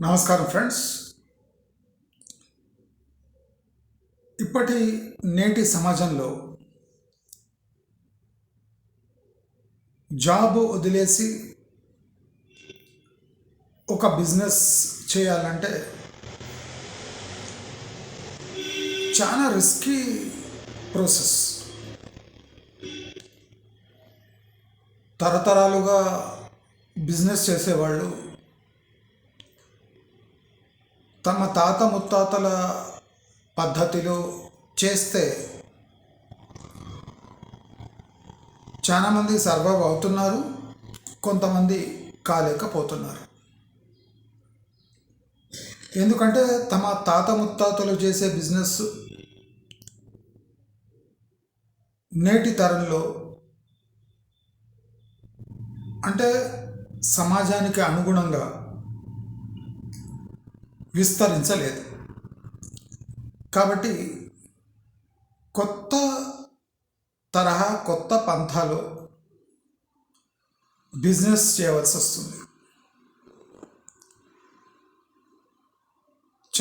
నమస్కారం ఫ్రెండ్స్. ఇప్పటి నేటి సమాజంలో జాబ్ వదిలేసి ఒక బిజినెస్ చేయాలంటే చాలా రిస్కీ ప్రాసెస్ తరతరాలుగా బిజినెస్ చేసేవాళ్ళు తమ తాత ముత్తాతల పద్ధతిలో చేస్తే చాలామంది సర్వైవ్ అవుతున్నారు కొంతమంది కాలేకపోతున్నారు. ఎందుకంటే తమ తాత ముత్తాతలు చేసే బిజినెస్ నేటి తరంలో అంటే సమాజానికి అనుగుణంగా విస్తరించలేదు. కాబట్టి కొత్త తరహా కొత్త పంథాలో బిజినెస్ చేయవలసి వస్తుంది.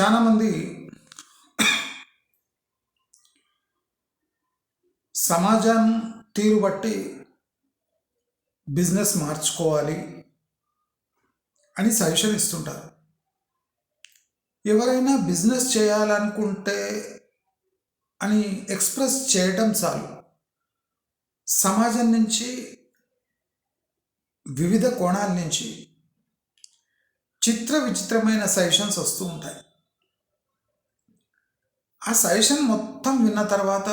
చాలామంది సమాజం తీరు బట్టి బిజినెస్ మార్చుకోవాలి అని సజెషన్ ఇస్తుంటారు. ఎవరైనా బిజినెస్ చేయాలనుకుంటే అని ఎక్స్ప్రెస్ చేయటం చాలు. సమాజం నుంచి వివిధ కోణాల నుంచి చిత్ర విచిత్రమైన సజెషన్స్ వస్తూ ఉంటాయి. ఆ సజెషన్ మొత్తం విన్న తర్వాత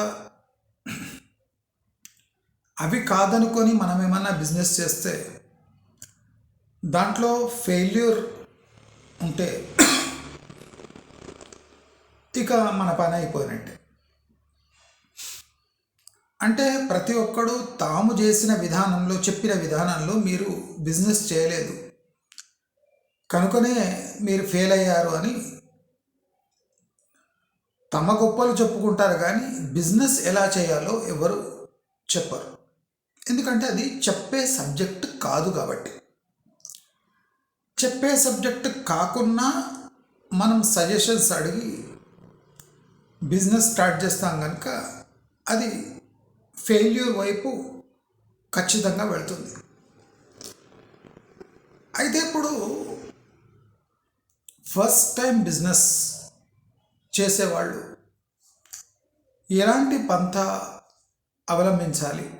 అవి కాదనుకొని మనం ఏమన్నా బిజినెస్ చేస్తే దాంట్లో ఫెయిల్యూర్ ఉంటే ఇక మన పని అయిపోయినట్టే. అంటే ప్రతి ఒక్కడు తాము చేసిన విధానంలో చెప్పిన విధానంలో మీరు బిజినెస్ చేయలేదు. కనుకనే మీరు ఫెయిల్ అయ్యారు అని తమ గొప్పలు చెప్పుకుంటారు కానీ బిజినెస్ ఎలా చేయాలో ఎవరు చెప్పరు. ఎందుకంటే అది చెప్పే సబ్జెక్ట్ కాదు కాబట్టి. చెప్పే సబ్జెక్ట్ కాకున్నా మనం సజెషన్స్ అడిగి బిజినెస్ స్టార్ట్ చేస్తాం కనుక అది ఫెయిల్యూర్ వైపు ఖచ్చితంగా వెళ్తుంది. అయితే ఇప్పుడు ఫస్ట్ టైం బిజినెస్ చేసేవాళ్ళు ఎలాంటి పంత అవలంబించాలి?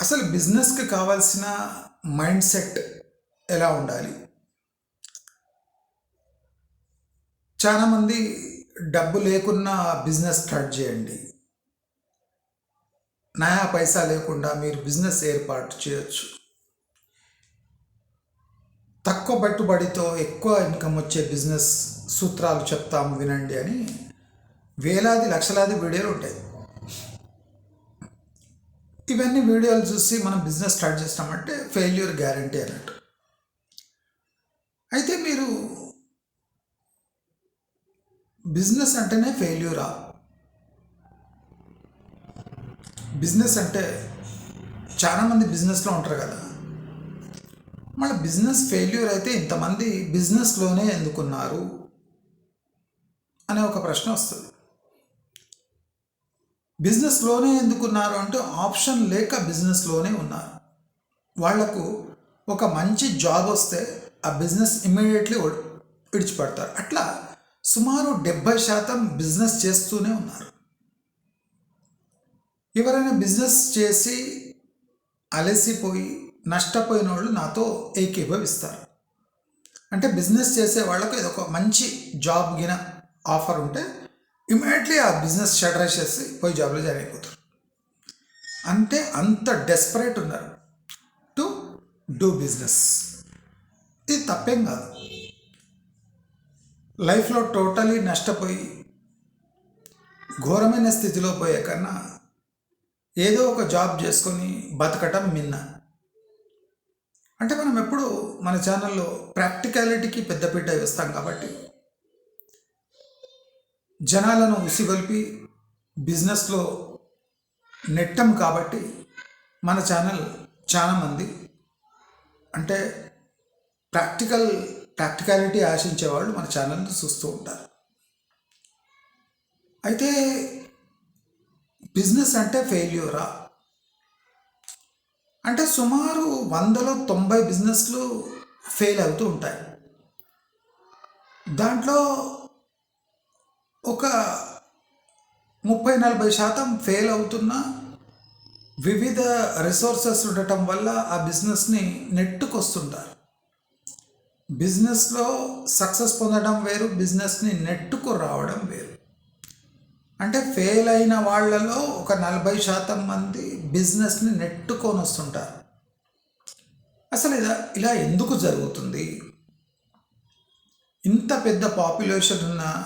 అసలు బిజినెస్కి కావాల్సిన మైండ్ సెట్ ఎలా ఉండాలి? చాలామంది డబ్బు లేకున్నా బిజినెస్ స్టార్ట్ చేయండి. నయా పైసా లేకుండా మీరు బిజినెస్ ఏర్పాటు చేయొచ్చు. తక్కువ పెట్టుబడితో ఎక్కువ ఇన్కమ్ వచ్చే బిజినెస్ సూత్రాలు చెప్తాము వినండి అని వేలాది లక్షలాది వీడియోలు ఉంటాయి. ఇవన్నీ వీడియోలు చూసి మనం బిజినెస్ స్టార్ట్ చేస్తామంటే ఫెయిల్యూర్ గ్యారంటీ అన్నట్టు. అయితే మీరు బిజినెస్ అంటేనే ఫెయిల్యూరా బిజినెస్ అంటే చాలామంది బిజినెస్లో ఉంటారు కదా. మళ్ళీ బిజినెస్ ఫెయిల్యూర్ అయితే ఇంతమంది బిజినెస్లోనే ఎందుకున్నారు? అనే ఒక ప్రశ్న వస్తుంది. బిజినెస్లోనే ఎందుకున్నారు అంటే ఆప్షన్ లేక బిజినెస్లోనే ఉన్నారు. వాళ్ళకు ఒక మంచి జాబ్ వస్తే ఆ బిజినెస్ ఇమ్మీడియట్లీ విడిచిపెడతారు అట్లా సుమారు డెబ్భై శాతం బిజినెస్ చేస్తూనే ఉన్నారు. ఎవరైనా బిజినెస్ చేసి అలసిపోయి నష్టపోయిన వాళ్ళు నాతో ఏకీభవిస్తారు. అంటే బిజినెస్ చేసే వాళ్ళకు ఇది ఒక మంచి జాబ్ గిన ఆఫర్ ఉంటే ఇమీడియట్లీ ఆ బిజినెస్ షటర్ చేసి పోయి జాబ్లో జాయిన్ అయిపోతారు. అంటే అంత డెస్పరేట్ ఉన్నారు. To do business. ఇది తప్పేం కాదు. లైఫ్లో టోటలీ నష్టపోయి ఘోరమైన స్థితిలో పోయే కన్నా ఏదో ఒక జాబ్ చేసుకొని బతకటం మిన్న. అంటే మనం ఎప్పుడు మన ఛానల్లో ప్రాక్టికాలిటీకి పెద్దపీట వేస్తాం కాబట్టి జనాలను ఉసిగొల్పి బిజినెస్లో నెట్టం కాబట్టి మన ఛానల్ చాలామంది అంటే ప్రాక్టికల్ ప్రాక్టికాలిటీ ఆశించే వాళ్ళు మన ఛానల్ని చూస్తూ ఉంటారు. అయితే బిజినెస్ అంటే ఫెయిల్యూరా అంటే సుమారు వందలో తొంభై బిజినెస్లు ఫెయిల్ అవుతూ ఉంటాయి. దాంట్లో ఒక ముప్పై నలభై శాతం ఫెయిల్ అవుతున్న వివిధ రిసోర్సెస్ ఉండటం వల్ల ఆ బిజినెస్ని నెట్టుకొస్తుంటారు. బిజినెస్లో సక్సెస్ పొందడం వేరు బిజినెస్ని నెట్టుకు రావడం వేరు. అంటే ఫెయిల్ అయిన వాళ్ళలో ఒక నలభై శాతం మంది బిజినెస్ని నెట్టుకొని వస్తుంటారు అసలు ఇలా ఇలా ఎందుకు జరుగుతుంది? ఇంత పెద్ద పాపులేషన్ ఉన్న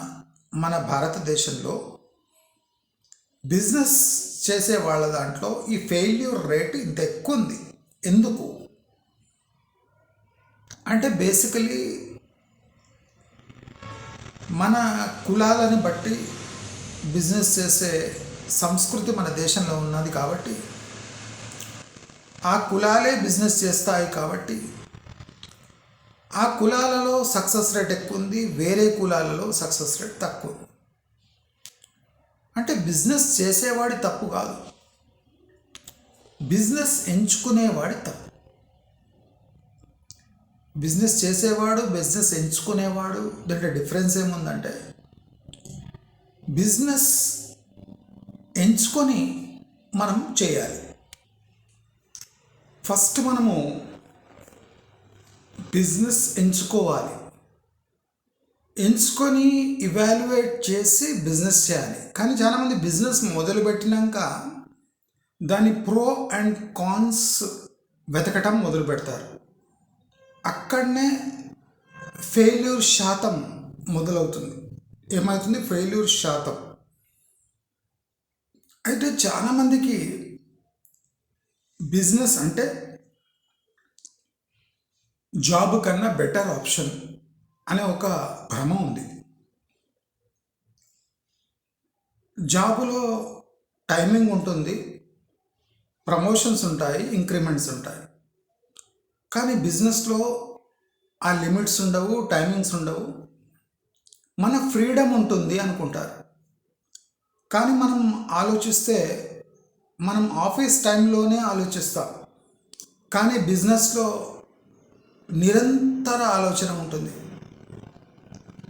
మన భారతదేశంలో బిజినెస్ చేసే వాళ్ళ దాంట్లో ఈ ఫెయిల్యూర్ రేట్ ఇంత ఎక్కువ ఉంది. ఎందుకు? అంటే బేసికలీ మన కులాలను బట్టి బిజినెస్ చేసే సంస్కృతి మన దేశంలో ఉన్నది కాబట్టి ఆ కులాలే బిజినెస్ చేస్తాయి కాబట్టి ఆ కులాలలో సక్సెస్ రేట్ ఎక్కువ ఉంది వేరే కులాలలో సక్సెస్ రేట్ తక్కువ ఉంది అంటే బిజినెస్ చేసేవాడి తప్పు కాదు. బిజినెస్ ఎంచుకునేవాడి తప్పు. బిజినెస్ చేసేవాడు బిజినెస్ ఎంచుకునేవాడు. దాంట్లో డిఫరెన్స్ ఏముందంటే బిజినెస్ ఎంచుకొని మనం చేయాలి. ఫస్ట్ మనము బిజినెస్ ఎంచుకోవాలి. ఎంచుకొని ఇవాల్యుయేట్ చేసి బిజినెస్ చేయాలి. కానీ చాలామంది బిజినెస్ మొదలుపెట్టినాక దాని ప్రో అండ్ కాన్స్ వెతకటం మొదలు పెడతారు అక్కడనే ఫెయిల్యూర్ శాతం మొదలవుతుంది. ఏమవుతుంది ఫెయిల్యూర్ శాతం. అయితే చాలామందికి బిజినెస్ అంటే జాబ్ కన్నా బెటర్ ఆప్షన్ అనే ఒక భ్రమ ఉంది. జాబులో టైమింగ్ ఉంటుంది ప్రమోషన్స్ ఉంటాయి ఇంక్రిమెంట్స్ ఉంటాయి. కానీ బిజినెస్లో ఆ లిమిట్స్ ఉండవు టైమింగ్స్ ఉండవు. మన ఫ్రీడమ్ ఉంటుంది అనుకుంటారు. కానీ మనం ఆలోచిస్తే మనం ఆఫీస్ టైంలోనే ఆలోచిస్తాం. కానీ బిజినెస్లో నిరంతర ఆలోచన ఉంటుంది.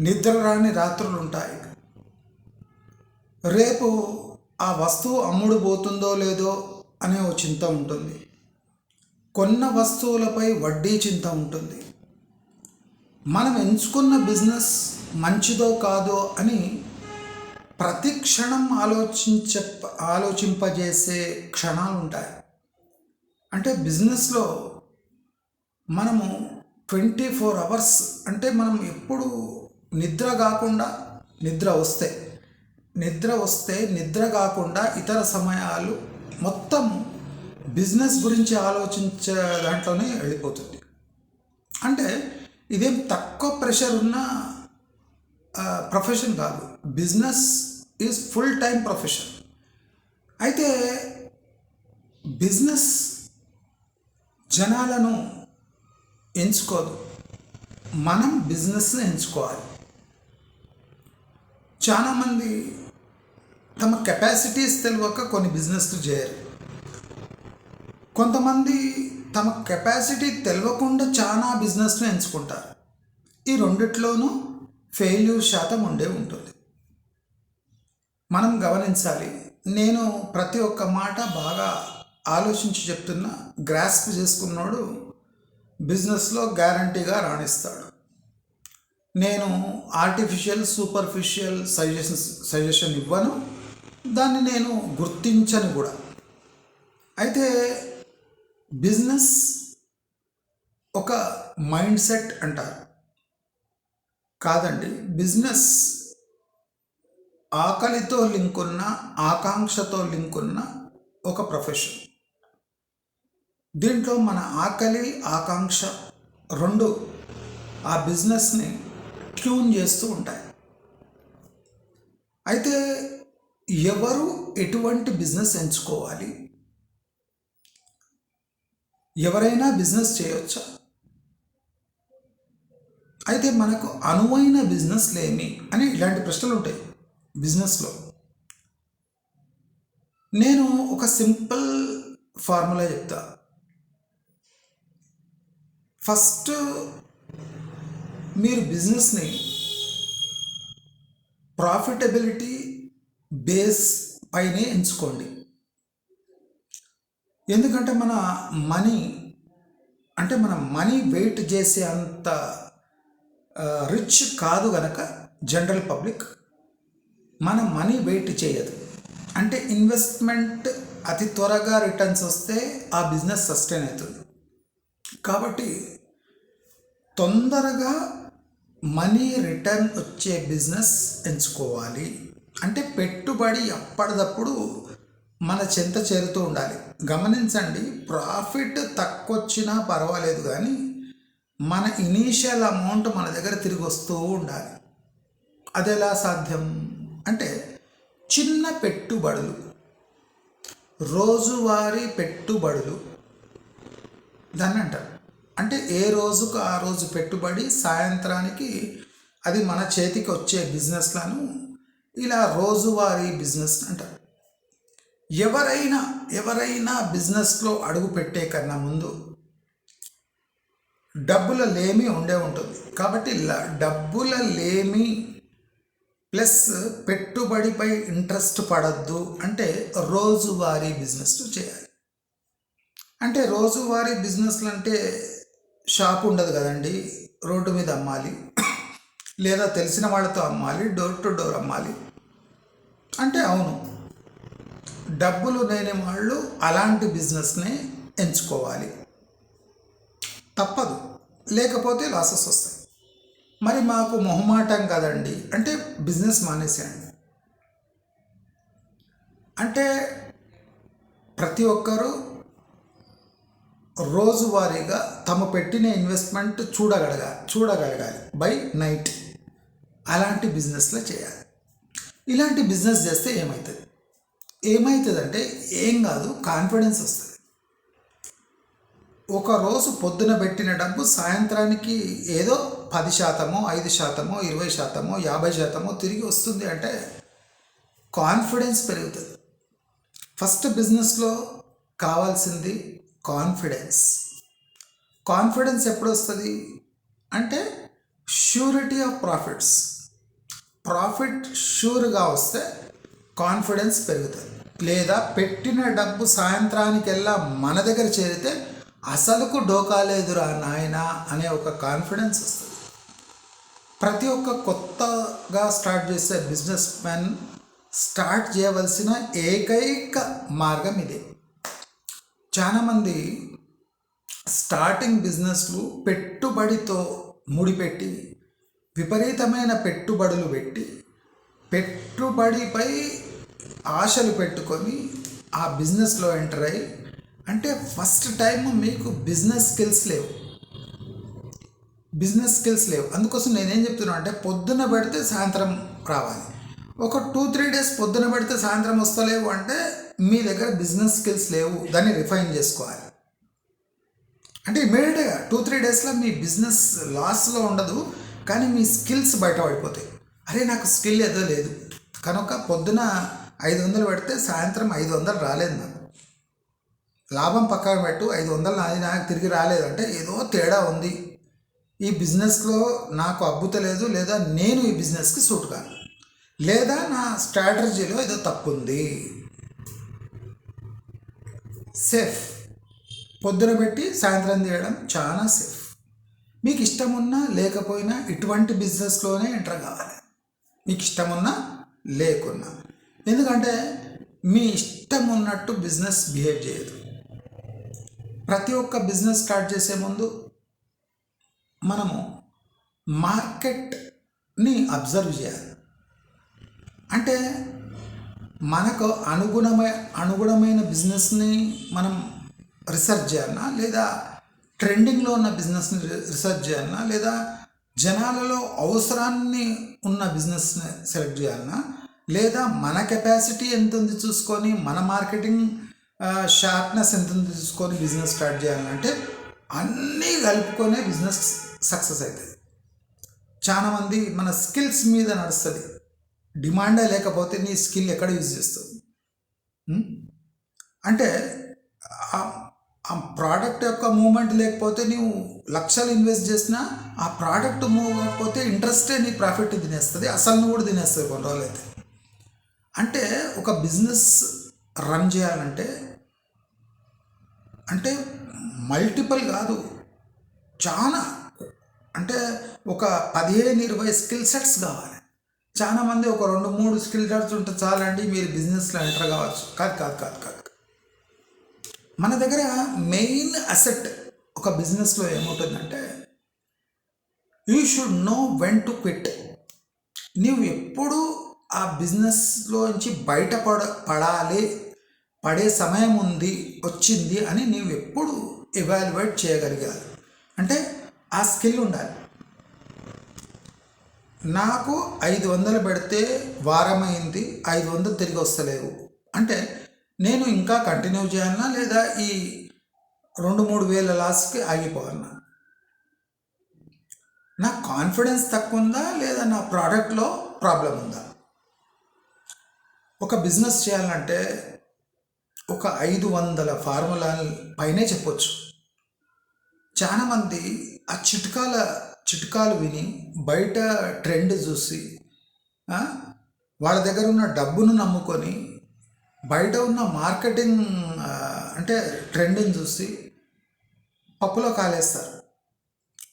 నిద్ర రాని రాత్రులు ఉంటాయి. రేపు ఆ వస్తువు అమ్ముడు పోతుందో లేదో అనే ఒక చింత ఉంటుంది. కొన్న వస్తువులపై వడ్డీ చింత ఉంటుంది. మనం ఎంచుకున్న బిజినెస్ మంచిదో కాదో అని ప్రతి క్షణం ఆలోచించ ఆలోచింపజేసే క్షణాలు ఉంటాయి. అంటే బిజినెస్లో మనము ట్వంటీ ఫోర్ అవర్స్ అంటే మనం ఎప్పుడు నిద్ర కాకుండా నిద్ర వస్తే నిద్ర వస్తే నిద్ర కాకుండా ఇతర సమయాలు మొత్తం బిజినెస్ గురించి ఆలోచించే దాంట్లోనే వెళ్ళిపోతుంది. అంటే ఇదేం తక్కువ ప్రెషర్ ఉన్న ప్రొఫెషన్ కాదు. Business is full time profession అయితే బిజినెస్ జనాలను ఎంచుకోదు. మనం బిజినెస్ని ఎంచుకోవాలి. చాలామంది తమ కెపాసిటీస్ తెలియక కొన్ని బిజినెస్లు చేయరు. కొంతమంది తమ కెపాసిటీ తెలియకుండా చాలా బిజినెస్ను ఎంచుకుంటారు. ఈ రెండిట్లోనూ ఫెయిల్యూర్ శాతం ఉండే ఉంటుంది. మనం గమనించాలి నేను ప్రతి ఒక్క మాట బాగా ఆలోచించి చెప్తున్నా గ్రాస్ప్ చేసుకున్నాడు బిజినెస్లో గ్యారంటీగా రాణిస్తాడు. నేను ఆర్టిఫిషియల్ సూపర్ఫిషియల్ సజెషన్స్ సజెషన్ ఇవ్వను. దాన్ని నేను గుర్తించను కూడా. అయితే బిజినెస్ ఒక మైండ్ సెట్ అంటారు. కాదండి బిజినెస్ ఆకలితో లింక్ ఉన్న ఆకాంక్షతో లింక్ ఉన్న ఒక ప్రొఫెషన్. దీంట్లో మన ఆకలి ఆకాంక్ష రెండు ఆ బిజినెస్ని ట్యూన్ చేస్తూ ఉంటాయి. అయితే ఎవరు ఎటువంటి బిజినెస్ ఎంచుకోవాలి? ఎవరైనా బిజినెస్ చేయొచ్చా? అయితే మనకు అనువైన బిజినెస్లు ఏమి అని ఇలాంటి ప్రశ్నలు ఉంటాయి బిజినెస్లో. నేను ఒక సింపుల్ ఫార్ములా చెప్తా. ఫస్ట్ మీరు బిజినెస్ని ప్రాఫిటబిలిటీ బేస్ పైనే ఎంచుకోండి. ఎందుకంటే మన మనీ అంటే మన మనీ వెయిట్ చేసే అంత రిచ్ కాదు గనక జనరల్ పబ్లిక్ మన మనీ వెయిట్ చేయదు. అంటే ఇన్వెస్ట్మెంట్ అతి త్వరగా రిటర్న్స్ వస్తే ఆ బిజినెస్ సస్టైన్ అవుతుంది. కాబట్టి తొందరగా మనీ రిటర్న్ వచ్చే బిజినెస్ ఎంచుకోవాలి. అంటే పెట్టుబడి అప్పటిదప్పుడు మన చెంత చేరుతూ ఉండాలి. గమనించండి ప్రాఫిట్ తక్కువ వచ్చినా పర్వాలేదు కానీ మన ఇనీషియల్ అమౌంట్ మన దగ్గర తిరిగి వస్తూ ఉండాలి. అది ఎలా సాధ్యం? అంటే చిన్న పెట్టుబడులు. రోజువారీ పెట్టుబడులు. దాన్ని అంటారు. అంటే ఏ రోజుకు ఆ రోజు పెట్టుబడి సాయంత్రానికి అది మన చేతికి వచ్చే బిజినెస్లను ఇలా రోజువారీ బిజినెస్ అంటారు. ఎవరైనా ఎవరైనా బిజినెస్లో అడుగు పెట్టే కన్నా ముందు డబ్బుల లేమి ఉండే ఉంటుంది. కాబట్టి డబ్బుల లేమి ప్లస్ పెట్టుబడిపై ఇంట్రెస్ట్ పడద్దు అంటే రోజువారీ బిజినెస్ చేయాలి. అంటే రోజువారీ బిజినెస్లు అంటే షాప్ ఉండదు కదండి రోడ్డు మీద అమ్మాలి లేదా తెలిసిన వాళ్ళతో అమ్మాలి డోర్ టు డోర్ అమ్మాలి. అంటే అవును డబ్బులు లేని వాళ్ళు అలాంటి బిజినెస్నే ఎంచుకోవాలి. తప్పదు. లేకపోతే లాసెస్ వస్తాయి. మరి మాకు మొహమాటం కదండి. అంటే బిజినెస్ మానేసేయండి. అంటే ప్రతి ఒక్కరూ రోజువారీగా తమ పెట్టిన ఇన్వెస్ట్మెంట్ చూడగలగాలి చూడగలగాలి. By night. అలాంటి బిజినెస్లో చేయాలి. ఇలాంటి బిజినెస్ చేస్తే ఏమవుతుంది ఏమవుతుందంటే ఏం కాదు కాన్ఫిడెన్స్ వస్తుంది. ఒక రోజు పొద్దున పెట్టిన డబ్బు సాయంత్రానికి ఏదో పది శాతమో ఐదు శాతమో ఇరవై శాతమో యాభై శాతమో తిరిగి వస్తుంది అంటే కాన్ఫిడెన్స్ పెరుగుతుంది. ఫస్ట్ బిజినెస్లో కావాల్సింది కాన్ఫిడెన్స్ కాన్ఫిడెన్స్ ఎప్పుడు వస్తుంది అంటే షూరిటీ ఆఫ్ ప్రాఫిట్స్ ప్రాఫిట్ షూర్గా వస్తే కాన్ఫిడెన్స్ పెరుగుతుంది. లేదా పెట్టిన డబ్బు సాయంత్రానికెల్లా మన దగ్గర చేరితే అసలుకు డోకా లేదురా నాయనా అనే ఒక కాన్ఫిడెన్స్ వస్తుంది. ప్రతి ఒక్క కొత్తగా స్టార్ట్ చేసే బిజినెస్ మ్యాన్ స్టార్ట్ చేయవలసిన ఏకైక మార్గం ఇదే. చాలామంది స్టార్టింగ్ బిజినెస్లు పెట్టుబడితో ముడిపెట్టి విపరీతమైన పెట్టుబడులు పెట్టి పెట్టుబడిపై ఆశలు పెట్టుకొని ఆ బిజినెస్లో ఎంటర్ అయ్యి అంటే ఫస్ట్ టైం మీకు బిజినెస్ స్కిల్స్ లేవు. బిజినెస్ స్కిల్స్ లేవు. అందుకోసం నేనేం చెప్తున్నా అంటే పొద్దున పెడితే సాయంత్రం రావాలి. ఒక టూ త్రీ డేస్ పొద్దున పెడితే సాయంత్రం వస్తలేవు అంటే మీ దగ్గర బిజినెస్ స్కిల్స్ లేవు. దాన్ని రిఫైన్ చేసుకోవాలి. అంటే ఇమీడియట్గా టూ త్రీ డేస్లో మీ బిజినెస్ లాస్లో ఉండదు కానీ మీ స్కిల్స్ బయటపడిపోతాయి. అరే నాకు స్కిల్ ఏదో లేదు. కనుక పొద్దున ఐదు వందలు పెడితే సాయంత్రం ఐదు వందలు రాలేదు నాకు. లాభం పక్కన పెట్టు ఐదు వందలు నాది నాకు తిరిగి రాలేదంటే ఏదో తేడా ఉంది. ఈ బిజినెస్లో నాకు అబ్బుతలేదు లేదా నేను ఈ బిజినెస్కి సూట్ కాను లేదా నా స్ట్రాటజీలో ఏదో తప్పు ఉంది సేఫ్. పొద్దున పెట్టి సాయంత్రం తీయడం చాలా సేఫ్. మీకు ఇష్టం ఉన్నా లేకపోయినా ఇటువంటి బిజినెస్లోనే ఎంటర్ కావాలి. మీకు ఇష్టం ఉన్నా లేకున్నా. ఎందుకంటే మీ ఇష్టం ఉన్నట్టు బిజినెస్ బిహేవ్ చేయదు. ప్రతి ఒక్క బిజినెస్ స్టార్ట్ చేసే ముందు మనము మార్కెట్ని అబ్జర్వ్ చేయాలి. అంటే మనకు అనుగుణమై అనుగుణమైన బిజినెస్ని మనం రీసెర్చ్ చేయాలన్నా లేదా ట్రెండింగ్లో ఉన్న బిజినెస్ని రీసెర్చ్ చేయాలన్నా లేదా జనాలలో అవసరాన్ని ఉన్న బిజినెస్ని సెలెక్ట్ చేయాలన్నా లేదా మన కెపాసిటీ ఎంత ఉంది చూసుకొని మన మార్కెటింగ్ షార్ప్నెస్ ఎంత ఉంది చూసుకొని బిజినెస్ స్టార్ట్ చేయాలంటే అన్నీ కలుపుకొనే బిజినెస్ సక్సెస్ అవుతుంది చాలామంది మన స్కిల్స్ మీద నడుస్తుంది. డిమాండే లేకపోతే నీ స్కిల్ ఎక్కడ యూజ్ చేస్తావు? అంటే ఆ- ఆ ప్రోడక్ట్ యొక్క మూమెంట్ లేకపోతే నీవు లక్షలు ఇన్వెస్ట్ చేసినా ఆ ప్రోడక్ట్ మూవ్ కాకపోతే ఇంట్రెస్టే నీ ప్రాఫిట్ తినేస్తుంది అసలు నువ్వు కూడా తినేస్తుంది కొన్ని రోజులు అయితే అంటే ఒక బిజినెస్ రన్ చేయాలంటే అంటే మల్టిపుల్ కాదు చాలా అంటే ఒక పదిహేను ఇరవై స్కిల్ సెట్స్ కావాలి. చాలా మంది ఒక రెండు మూడు స్కిల్ సెట్స్ ఉంటే చాలండి మీరు బిజినెస్లో ఎంటర్ కావచ్చు. కాదు కాదు కాదు కాదు. మన దగ్గర మెయిన్ అసెట్ ఒక బిజినెస్లో ఏమవుతుందంటే you should know when to quit. నీవు ఎప్పుడు ఆ బిజినెస్లోంచి బయటపడ పడాలి పడే సమయం ఉంది వచ్చింది అని నీవు ఎప్పుడు ఎవాల్యుయేట్ చేయగలిగాలి. అంటే ఆ స్కిల్ ఉండాలి. నాకు ఐదు వందలు పెడితే వారమైంది ఐదు వందలు తిరిగి వస్తలేవు. అంటే నేను ఇంకా కంటిన్యూ చేయాలన్నా లేదా ఈ రెండు మూడు వేల లాస్కి ఆగిపోవాలన్నా నా కాన్ఫిడెన్స్ తక్కువ ఉందా లేదా నా ప్రోడక్ట్లో ప్రాబ్లం ఉందా? ఒక బిజినెస్ చేయాలంటే ఒక ఐదు వందల ఫార్ములా పైనే చెప్పొచ్చు. చాలామంది ఆ చిట్కాల చిట్కాలు విని బయట ట్రెండ్ చూసి వాళ్ళ దగ్గర ఉన్న డబ్బును నమ్ముకొని బయట ఉన్న మార్కెటింగ్ అంటే ట్రెండ్ని చూసి పప్పులో కాలేస్తారు.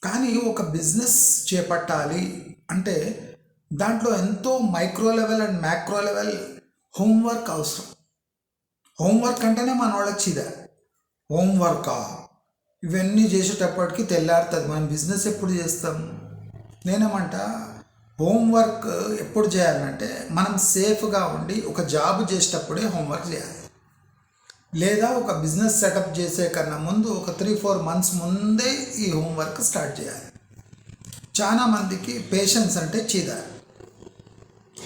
కానీ ఒక బిజినెస్ చేపట్టాలి అంటే దాంట్లో ఎంతో micro level and macro level homework అవసరం. హోంవర్క్ అంటేనే మన వాళ్ళకి చీద హోంవర్కా? ఇవన్నీ చేసేటప్పటికి తెల్లారుతుంది. మనం బిజినెస్ ఎప్పుడు చేస్తాం? నేనేమంట హోంవర్క్ ఎప్పుడు చేయాలంటే మనం సేఫ్గా ఉండి ఒక జాబ్ చేసేటప్పుడే హోంవర్క్ చేయాలి. లేదా ఒక బిజినెస్ సెటప్ చేసే కన్నా ముందు ఒక త్రీ ఫోర్ మంత్స్ ముందే ఈ హోంవర్క్ స్టార్ట్ చేయాలి. చాలా మందికి పేషెన్స్ అంటే చీదర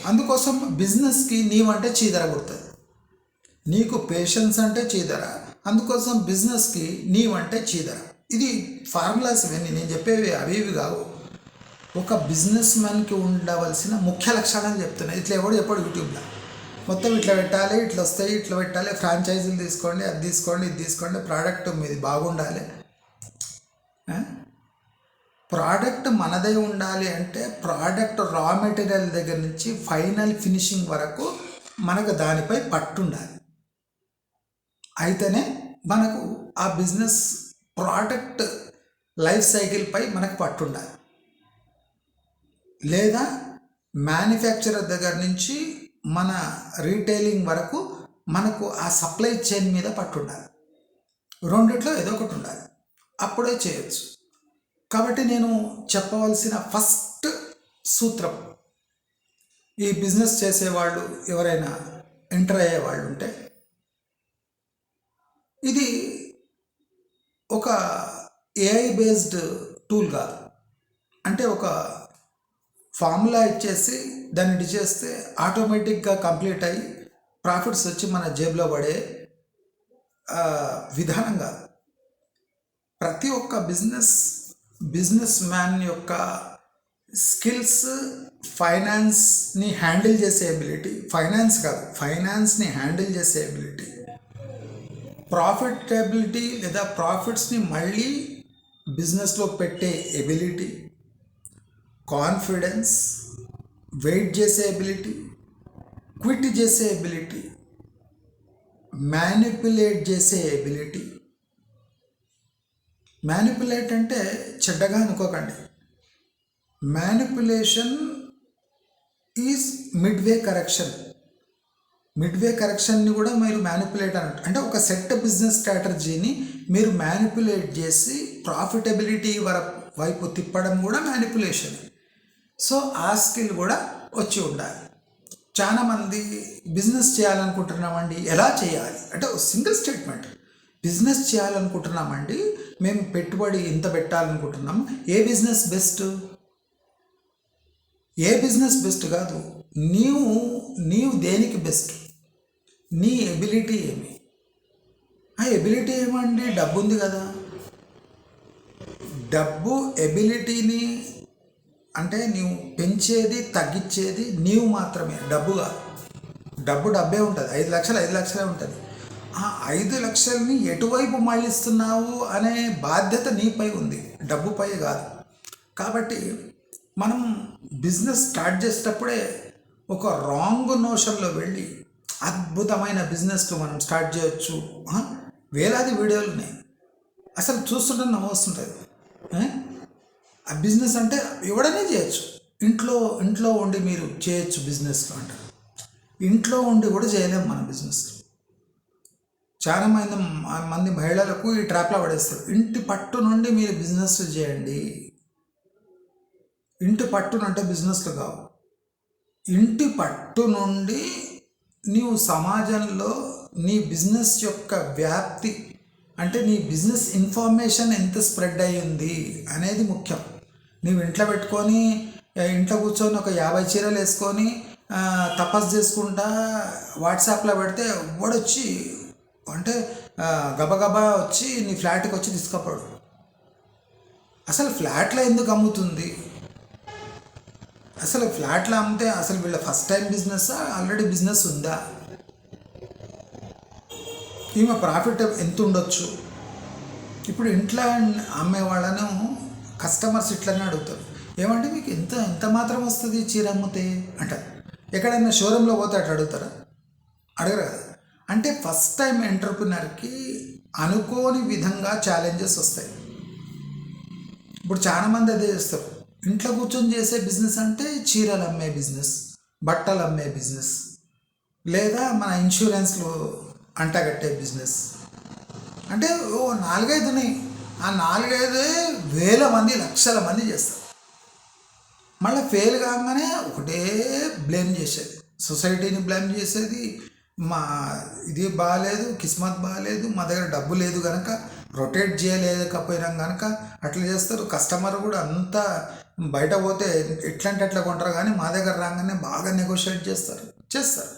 అందుకోసం బిజినెస్కి నీవంటే చీదర కొడుతుంది నీకు పేషెన్స్ అంటే చీదర అందుకోసం బిజినెస్కి నీవంటే చీదర. ఇది ఫార్ములాస్ ఇవన్నీ నేను చెప్పేవి అవి ఇవి కావు. ఒక బిజినెస్ మ్యాన్కి ఉండవలసిన ముఖ్య లక్షణాలు చెప్తున్నాయి ఇట్లా ఎవడు చెప్పాడు యూట్యూబ్లో. మొత్తం ఇట్లా పెట్టాలి ఇట్లా వస్తాయి ఇట్లా పెట్టాలి ఫ్రాంచైజీలు తీసుకోండి అది తీసుకోండి ఇది తీసుకోండి ప్రోడక్ట్ మీది బాగుండాలి. ప్రోడక్ట్ మనదే ఉండాలి అంటే ప్రోడక్ట్ రా మెటీరియల్ దగ్గర నుంచి ఫైనల్ ఫినిషింగ్ వరకు మనకు దానిపై పట్టు ఉండాలి అయితేనే మనకు ఆ బిజినెస్ ప్రోడక్ట్ లైఫ్ సైకిల్పై మనకు పట్టు ఉండాలి లేదా మ్యానుఫ్యాక్చరర్ దగ్గర నుంచి మన రీటైలింగ్ వరకు మనకు ఆ సప్లై చైన్ మీద పట్టుండాలి. రెండిట్లో ఏదో ఒకటి ఉండాలి. అప్పుడే చేయొచ్చు. కాబట్టి నేను చెప్పవలసిన ఫస్ట్ సూత్రం ఈ బిజినెస్ చేసేవాళ్ళు ఎవరైనా ఎంటర్ అయ్యే వాళ్ళు ఉంటే ఇది ఒక ఏఐ బేస్డ్ టూల్ కాదు. అంటే ఒక ఫార్ములా ఇచ్చేసి దాన్ని ఇటు చేస్తే ఆటోమేటిక్గా కంప్లీట్ అయ్యి ప్రాఫిట్స్ వచ్చి మన జేబులో పడే విధానం కాదు. ప్రతి ఒక్క బిజినెస్ బిజినెస్ మ్యాన్ యొక్క స్కిల్స్ ఫైనాన్స్ని హ్యాండిల్ చేసే ఎబిలిటీ ఫైనాన్స్ కాదు ఫైనాన్స్ని హ్యాండిల్ చేసే ఎబిలిటీ ప్రాఫిటబిలిటీ లేదా ప్రాఫిట్స్ని మళ్ళీ బిజినెస్లో పెట్టే ఎబిలిటీ కాన్ఫిడెన్స్ వెయిట్ చేసే ఎబిలిటీ క్విట్ చేసే ఎబిలిటీ మ్యానిపులేట్ చేసే ఎబిలిటీ మ్యానిపులేట్ అంటే చెడ్డగా అనుకోకండి. Manipulation is midway correction midway కరెక్షన్ని కూడా మీరు మ్యానిపులేట్ అన్నట్టు అంటే ఒక సెట్ బిజినెస్ స్ట్రాటజీని మీరు మ్యానిపులేట్ చేసి ప్రాఫిటబిలిటీ వర వైపు తిప్పడం కూడా మ్యానిపులేషన్ సో ఆ స్కిల్ కూడా వచ్చి ఉండాలి. చాలామంది బిజినెస్ చేయాలనుకుంటున్నామండి ఎలా చేయాలి? అంటే ఒక సింగిల్ స్టేట్మెంట్ బిజినెస్ చేయాలనుకుంటున్నామండి మేము పెట్టుబడి ఇంత పెట్టాలనుకుంటున్నాం. ఏ బిజినెస్ బెస్ట్? ఏ బిజినెస్ బెస్ట్ కాదు. నీవు నీవు దేనికి బెస్ట్? నీ ఎబిలిటీ ఏమి? ఆ ఎబిలిటీ ఏమండి? డబ్బు ఉంది కదా. డబ్బు ఎబిలిటీని అంటే నీవు పెంచేది తగ్గించేది నీవు మాత్రమే. డబ్బు కాదు డబ్బు డబ్బే ఉంటుంది. ఐదు లక్షలు ఐదు లక్షలే ఉంటుంది. ఆ ఐదు లక్షల్ని ఎటువైపు మళ్ళిస్తున్నావు అనే బాధ్యత నీపై ఉంది. డబ్బుపై కాదు. కాబట్టి మనం బిజినెస్ స్టార్ట్ చేసేటప్పుడే ఒక రాంగ్ నోషన్లో వెళ్ళి అద్భుతమైన బిజినెస్ను మనం స్టార్ట్ చేయొచ్చు. వేలాది వీడియోలు ఉన్నాయి. అసలు చూస్తుంటే నవ్వొస్తుంటుంది. ఆ? ఆ బిజినెస్ అంటే ఎవడనే చేయొచ్చు. ఇంట్లో ఇంట్లో ఉండి మీరు చేయొచ్చు బిజినెస్ అంటారు. ఇంట్లో ఉండి కూడా చేయలేము మన బిజినెస్ చాలామంది మంది మహిళలకు ఈ ట్రాప్లో పడేస్తారు. ఇంటి పట్టు నుండి మీరు బిజినెస్ చేయండి. ఇంటి పట్టునంటే బిజినెస్లు కావు. ఇంటి పట్టు నుండి నీవు సమాజంలో నీ బిజినెస్ యొక్క వ్యాప్తి అంటే నీ బిజినెస్ ఇన్ఫర్మేషన్ ఎంత స్ప్రెడ్ అయ్యింది అనేది ముఖ్యం. నీవు ఇంట్లో పెట్టుకొని ఇంట్లో కూర్చొని ఒక యాభై చీరలు వేసుకొని తపస్సు చేసుకుంటా వాట్సాప్లో పెడితే వాడొచ్చి అంటే గబగబా వచ్చి నీ ఫ్లాట్కి వచ్చి తీసుకపోడు అసలు ఫ్లాట్లో ఎందుకు అమ్ముతుంది? అసలు ఫ్లాట్లో అమ్మితే అసలు వీళ్ళ first time business already business ఉందా? ఈమె ప్రాఫిట్ ఎంత ఉండొచ్చు? ఇప్పుడు ఇంట్లో అమ్మే వాళ్ళను కస్టమర్స్ ఇట్లనే అడుగుతారు. ఏమంటే మీకు ఎంత ఎంత మాత్రం వస్తుంది చీర అమ్మితే? అంటారు ఎక్కడైనా షోరూంలో పోతే అట్లా అడుగుతారా? అడగరు? కదా అంటే ఫస్ట్ టైం ఎంటర్ప్రినర్కి అనుకోని విధంగా ఛాలెంజెస్ వస్తాయి. ఇప్పుడు చాలా మంది అదే చేస్తారు. ఇంట్లో కూర్చొని చేసే బిజినెస్ అంటే చీరలు అమ్మే బిజినెస్ బట్టలు అమ్మే బిజినెస్ లేదా మన ఇన్సూరెన్స్లో అంటగట్టే బిజినెస్ అంటే ఓ నాలుగైదు ఉన్నాయి. ఆ నాలుగైదే వేల మంది లక్షల మంది చేస్తారు. మళ్ళీ ఫెయిల్ కాగానే ఒకటే బ్లేమ్ చేసేది. సొసైటీని బ్లేమ్ చేసేది. మా ఇది బాగాలేదు కిస్మత్ బాగాలేదు మా దగ్గర డబ్బు లేదు కనుక రొటేట్ చేయలేకపోయినాం కనుక అట్లా చేస్తారు. కస్టమర్ కూడా అంతా బయట పోతే ఎట్లంటే అట్లా కొంటారు కానీ మా దగ్గర రాగానే బాగా నెగోషియేట్ చేస్తారు. చేస్తారు.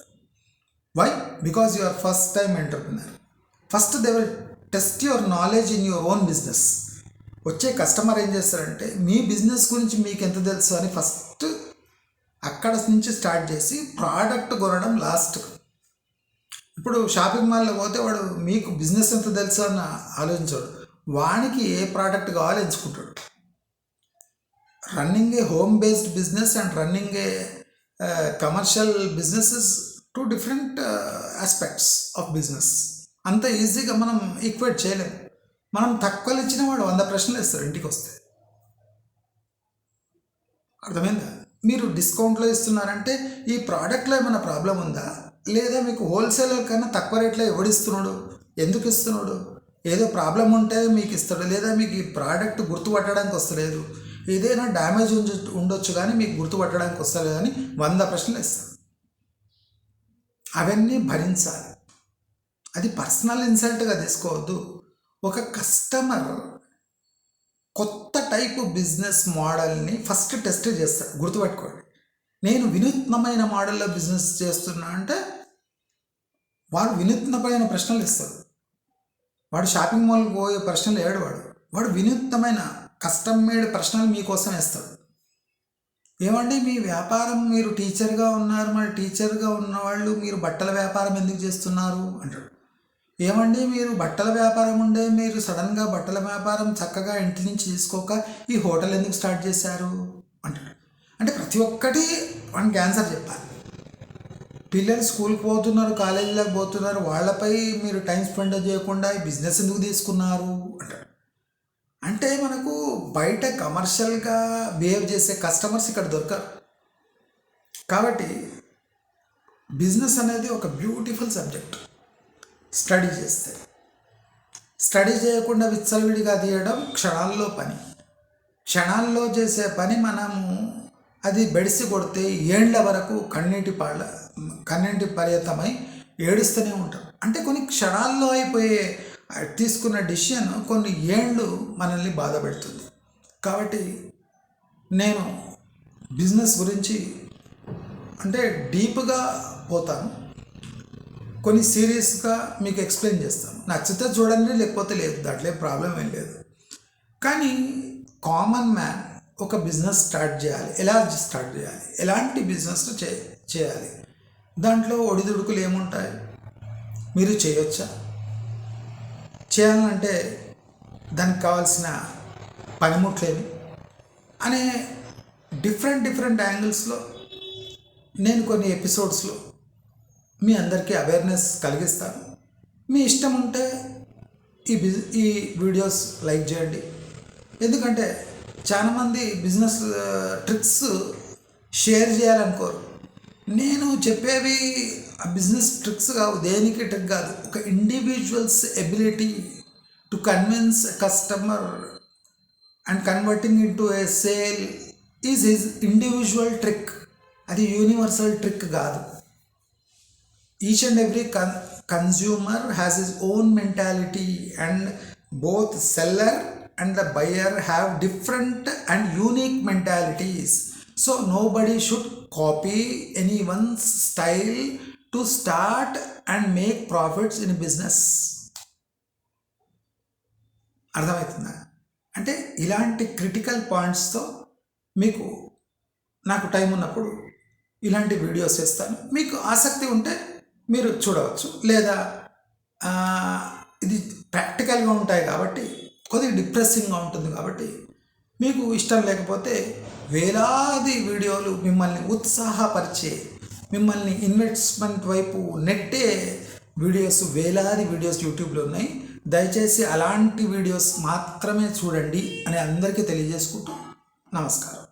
Why because you are first time entrepreneur first they will test your knowledge in your own business వచ్చే కస్టమర్ ఏం చేస్తారంటే మీ బిజినెస్ గురించి మీకు ఎంత తెలుసు అని ఫస్ట్ అక్కడ నుంచి స్టార్ట్ చేసి ప్రోడక్ట్ కొనడం లాస్ట్ ఇప్పుడు షాపింగ్ మాల్లో పోతే వాడు మీకు బిజినెస్ ఎంత తెలుసు అని ఆలోచించాడు. వానికి ఏ ప్రోడక్ట్ కావాలో ఎంచుకుంటాడు. Running a home based business and running a commercial business is two different aspects of business అంత ఈజీగా మనం ఈక్వేట్ చేయలేం. మనం తక్కువలు ఇచ్చిన వాడు వంద ప్రశ్నలు ఇస్తారు ఇంటికి వస్తే. అర్థమైందా? మీరు డిస్కౌంట్లో ఇస్తున్నారంటే ఈ ప్రోడక్ట్లో ఏమైనా ప్రాబ్లం ఉందా? లేదా మీకు హోల్సేలర్ కన్నా తక్కువ రేట్లో ఎవడిస్తున్నాడు? ఎందుకు ఇస్తున్నాడు? ఏదో ప్రాబ్లం ఉంటే మీకు ఇస్తాడు లేదా మీకు ఈ ప్రోడక్ట్ గుర్తుపట్టడానికి వస్తలేదు. ఏదైనా డ్యామేజ్ ఉండొచ్చు కానీ మీకు గుర్తుపట్టడానికి వస్తలేదు అని వంద ప్రశ్నలు ఇస్తాడు అవన్నీ భరించాలి. అది పర్సనల్ ఇన్సల్ట్గా తీసుకోవద్దు. ఒక కస్టమర్ కొత్త టైపు బిజినెస్ మోడల్ని ఫస్ట్ టెస్ట్ చేస్తాడు గుర్తుపెట్టుకోండి. నేను వినూత్నమైన మోడల్లో బిజినెస్ చేస్తున్నా అంటే వాడు వినూత్నమైన ప్రశ్నలు ఇస్తాడు. వాడు షాపింగ్ మాల్కి పోయే ప్రశ్నలు ఏడు వాడు. వాడు వినూత్నమైన కస్టమ్ మేడ్ ప్రశ్నలు మీకోసం వేస్తాడు. ఏమండి మీ వ్యాపారం మీరు టీచర్గా ఉన్నారు మరి టీచర్గా ఉన్నవాళ్ళు మీరు బట్టల వ్యాపారం ఎందుకు చేస్తున్నారు? అంటాడు. ఏమండి మీరు బట్టల వ్యాపారం ఉండే మీరు సడన్గా బట్టల వ్యాపారం చక్కగా ఇంటి నుంచి తీసుకోక ఈ హోటల్ ఎందుకు స్టార్ట్ చేశారు? అంటాడు. అంటే ప్రతి ఒక్కటి వానికి ఆన్సర్ చెప్పాలి. పిల్లలు స్కూల్కి పోతున్నారు కాలేజీలోకి పోతున్నారు వాళ్ళపై మీరు టైం స్పెండ్ చేయకుండా బిజినెస్ ఎందుకు తీసుకున్నారు? అంటాడు అంటే మనకు బయట కమర్షియల్గా బిహేవ్ చేసే కస్టమర్స్ ఇక్కడ దొరకరు. కాబట్టి బిజినెస్ అనేది ఒక బ్యూటిఫుల్ సబ్జెక్ట్ స్టడీ చేస్తే. స్టడీ చేయకుండా విచ్చలవిడిగా తీయడం క్షణాల్లో పని. క్షణాల్లో చేసే పని మనము అది బెడిసి కొడితే ఏండ్ల వరకు కన్నీటి పాళ్ళ. కన్నెంటి పర్యతమై ఏడుస్తూనే ఉంటాం అంటే కొన్ని క్షణాల్లో అయిపోయే తీసుకున్న డిసిషన్ కొన్ని ఏండ్లు మనల్ని బాధ పెడుతుంది. కాబట్టి నేను బిజినెస్ గురించి అంటే డీప్గా పోతాను. కొన్ని సీరియస్గా మీకు ఎక్స్ప్లెయిన్ చేస్తాను. నచ్చితే చూడండి లేకపోతే లేదు. దాంట్లో ప్రాబ్లం ఏం లేదు. కానీ కామన్ మ్యాన్ ఒక బిజినెస్ స్టార్ట్ చేయాలి. ఎలా స్టార్ట్ చేయాలి? ఎలాంటి బిజినెస్ చే చేయాలి? దాంట్లో ఒడిదుడుకులు ఏముంటాయి? మీరు చేయొచ్చా? చేయాలంటే దానికి కావాల్సిన పనిముట్లేమి? అనే డిఫరెంట్ డిఫరెంట్ యాంగిల్స్లో నేను కొన్ని ఎపిసోడ్స్లో మీ అందరికీ అవేర్నెస్ కలిగిస్తాను. మీ ఇష్టం ఉంటే ఈ బిజ్ ఈ వీడియోస్ లైక్ చేయండి. ఎందుకంటే చాలామంది బిజినెస్ ట్రిక్స్ షేర్ చేయాలనుకోరు. నేను చెప్పేవి బిజినెస్ ట్రిక్స్ కావు దేనికి ట్రిక్ కాదు. ఒక individual's ability to convince customer and converting into a sale is his individual trick అది యూనివర్సల్ ట్రిక్ కాదు. Each and every con consumer has his own mentality and both seller and the buyer have different and unique mentalities so nobody should copy anyone's style to start and make profits in business అర్థమవుతుందా? అంటే ఇలాంటి critical పాయింట్స్తో మీకు నాకు time ఉన్నప్పుడు ఇలాంటి videos చేస్తాను. మీకు ఆసక్తి ఉంటే మీరు చూడవచ్చు. లేదా ఇది ప్రాక్టికల్గా ఉంటాయి కాబట్టి కొద్దిగా డిప్రెసింగ్గా ఉంటుంది కాబట్టి మీకు ఇష్టం లేకపోతే వేలాది వీడియోలు మిమ్మల్ని ఉత్సాహపరిచే మిమ్మల్ని ఇన్వెస్ట్మెంట్ వైపు నెట్టే వీడియోస్ వేలాది వీడియోస్ యూట్యూబ్లో ఉన్నాయి. దయచేసి అలాంటి వీడియోస్ మాత్రమే చూడండి అని అందరికీ తెలియజేసుకుంటూ నమస్కారం.